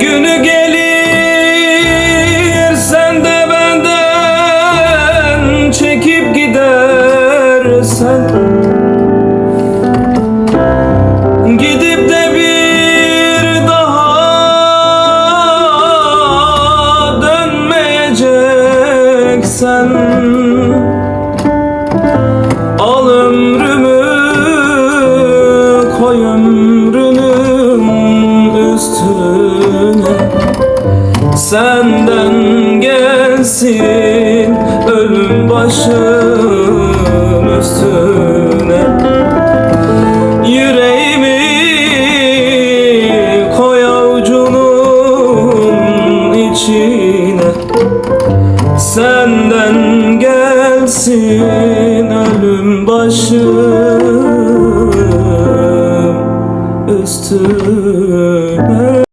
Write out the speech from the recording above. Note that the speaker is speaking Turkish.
Günü gelir sen de benden çekip gidersen. Gidip de bir daha dönmeyeceksen üstüne Senden gelsin ölüm başım üstüne. Yüreğimi koy avucunun içine. Senden gelsin ölüm başım üstüne